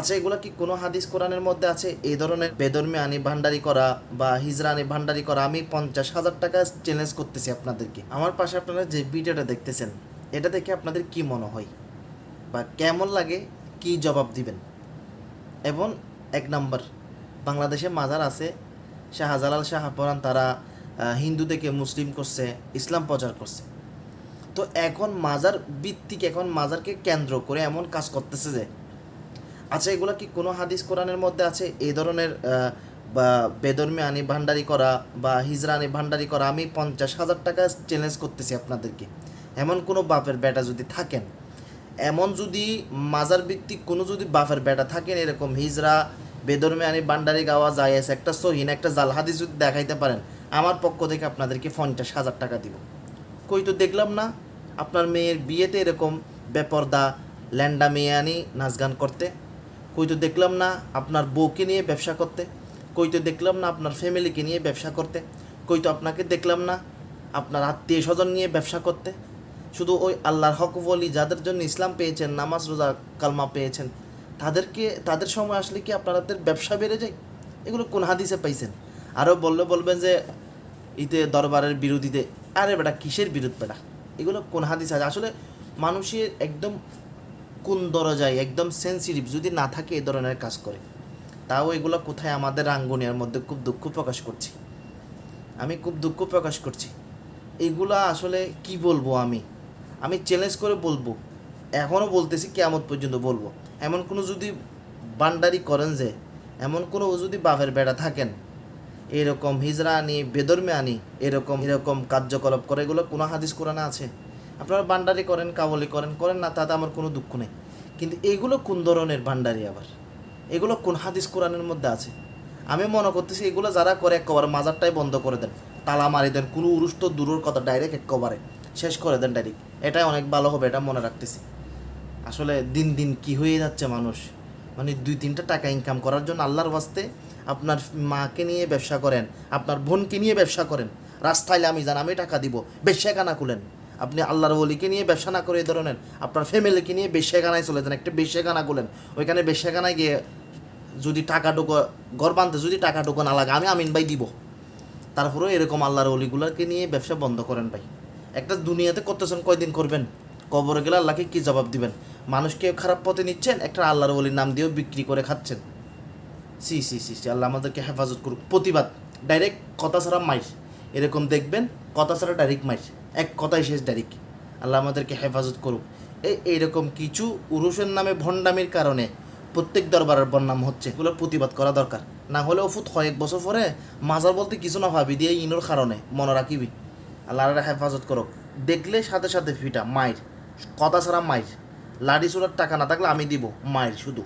আচ্ছা এগুলো কি কোনো হাদিস কোরআনের মধ্যে আছে? এই ধরনের বেদর্মী আনি ভান্ডারি করা বা হিজরা আনি ভান্ডারি করা, আমি পঞ্চাশ হাজার টাকা চ্যালেঞ্জ করতেছি আপনাদেরকে। আমার পাশে আপনারা যে ভিডিওটা দেখতেছেন, এটা দেখে আপনাদের কি মনে হয়? বা কেমন লাগে? কি জবাব দিবেন? এবং এক নম্বর, বাংলাদেশে মাজার আছে, শাহজালাল শাহপরান তারা হিন্দু থেকে মুসলিম করছে, ইসলাম প্রচার করছে। তো এখন মাজার ভিত্তিক, এখন মাজারকে কেন্দ্র করে এমন কাজ করতেছে যে আচ্ছা এগুলো কি কোনো হাদিস কোরআনের মধ্যে আছে? এই ধরনের বা বেদর্মী আনি ভান্ডারি করা বা হিজরা আনি ভান্ডারি করা, আমি পঞ্চাশ হাজার টাকা চ্যালেঞ্জ করতেছি আপনাদেরকে। এমন কোনো বাপের বেটা যদি থাকেন, এমন যদি মাজার ভিত্তিক কোনো যদি বাপের বেটা থাকেন, এরকম হিজরা, বেদর্মী আনি ভান্ডারি গাওয়া যায় আছে একটা সহিন একটা জাল হাদিস যদি দেখাইতে পারেন, আমার পক্ষ থেকে আপনাদেরকে পঞ্চাশ হাজার টাকা দিব। কই তো দেখলাম না, আপনার মেয়ের বিয়েতে এরকম বেপর্দা ল্যান্ডা মেয়ে আনি নাচ গান করতে। কই তো দেখলাম না আপনার বউকে নিয়ে ব্যবসা করতে কই তো দেখলাম না আপনার ফ্যামিলিকে নিয়ে ব্যবসা করতে কই তো আপনাকে দেখলাম না আপনার আত্মীয় স্বজন নিয়ে ব্যবসা করতে। শুধু ওই আল্লাহর হক বলি যাদের জন্য ইসলাম পেয়েছেন, নামাজ, রোজা, কালমা পেয়েছেন, তাদেরকে, তাদের সময় আসলে কি আপনাদের ব্যবসা বেড়ে যায়? এগুলো কোন হাদিসে পাইছেন? আরও বললে বলবেন যে, ইতে দরবারের বিরোধীতে, আরে বেটা কিসের বিরোধ বেটা? এগুলো কোন হাদিস আছে? আসলে মানুষের একদম কোন দরজায় একদম সেন্সিটিভ যদি না থাকে এই ধরনের কাজ করে। তাও এগুলো কোথায় আমাদের রাঙ্গুনিয়ার মধ্যে খুব দুঃখ প্রকাশ করছি। আমি খুব দুঃখ প্রকাশ করছি। এগুলা আসলে কি বলব আমি? আমি চ্যালেঞ্জ করে বলব। এখনও বলতেছি কেমন পর্যন্ত বলব। এমন কোনো যদি বান্ডারি করেন যে, এমন কোনো যদি বাপের বেড়া থাকেন, এরকম হিজরা আনি, বেদর্মে আনি, এরকম এরকম কার্যকলাপ করে, এগুলো কোনো হাদিস কোরআনে আছে? আপনারা বান্ডারি করেন, কাবলি করেন করেন না, তাতে আমার কোনো দুঃখ নেই। কিন্তু এগুলো কোন ধরনের ভান্ডারি আবার? এগুলো কোন হাদিস কোরআনের মধ্যে আছে? আমি মনে করতেছি এগুলো যারা করে একেবারে মাজারটাই বন্ধ করে দেন। তালা মারি দেন, কোনো উরুষ তো দূরের কথা ডাইরেক্ট একেবারে শেষ করে দেন ডাইরেক্ট এটাই অনেক ভালো হবে, এটা মনে রাখতেছি। আসলে দিন দিন কি হয়ে যাচ্ছে মানুষ? মানে দুই তিনটা টাকা ইনকাম করার জন্য আল্লাহর বাস্তে আপনার মাকে নিয়ে ব্যবসা করেন, আপনার বোনকে নিয়ে ব্যবসা করেন। রাস্তায় আমি জান আমি টাকা দিব বেশ্যাখানা খুলেন। আপনি আল্লাহর বলিকে নিয়ে ব্যবসা না করে এই ধরনের আপনার ফ্যামিলিকে নিয়ে বেশ্যাখানায় চলে যান, একটা বেশ্যাখানা খুলেন ওইখানে বেশ্যাখানায় গিয়ে যদি টাকা ঢুকো, ঘর যদি টাকা ঢুকো না লাগে, আমি আমিন ভাই দিব। তারপরেও এরকম আল্লাহর অলিগুলোকে নিয়ে ব্যবসা বন্ধ করেন ভাই। একটা দুনিয়াতে করতেছেন কয়দিন করবেন? কবরে গেলে আল্লাহকে কী জবাব দিবেন? মানুষকে খারাপ পথে নিচ্ছেন? একটা আল্লাহর অলির নাম দিয়েও বিক্রি করে খাচ্ছেন। সি সি সি সি, আল্লাহ আমাদেরকে হেফাজত করুক। প্রতিবাদ, ডাইরেক্ট কথা ছাড়া মাইর। এরকম দেখবেন, কথা ছাড়া ডাইরেক্ট মাইর এক কথাই শেষ ডাইরেক্ট আল্লাহ আমাদেরকে হেফাজত করুক। এই এইরকম কিছু উরুষের নামে ভণ্ডামির কারণে প্রত্যেক দরবারের বন্যাম হচ্ছে এগুলো প্রতিবাদ করা দরকার। না হলে ওফুত কয়েক বছর পরে মাজার বলতে কিছু না ভাবি দিয়ে ইনোর কারণে মনে রাখিবি। আল্লাহর হেফাজত করুক। দেখলে সাথে সাথে ফিটা মায়ের কথা ছাড়া মায়ের লাড়ি চুরার টাকা না থাকলে আমি দিব মায়ের শুধু।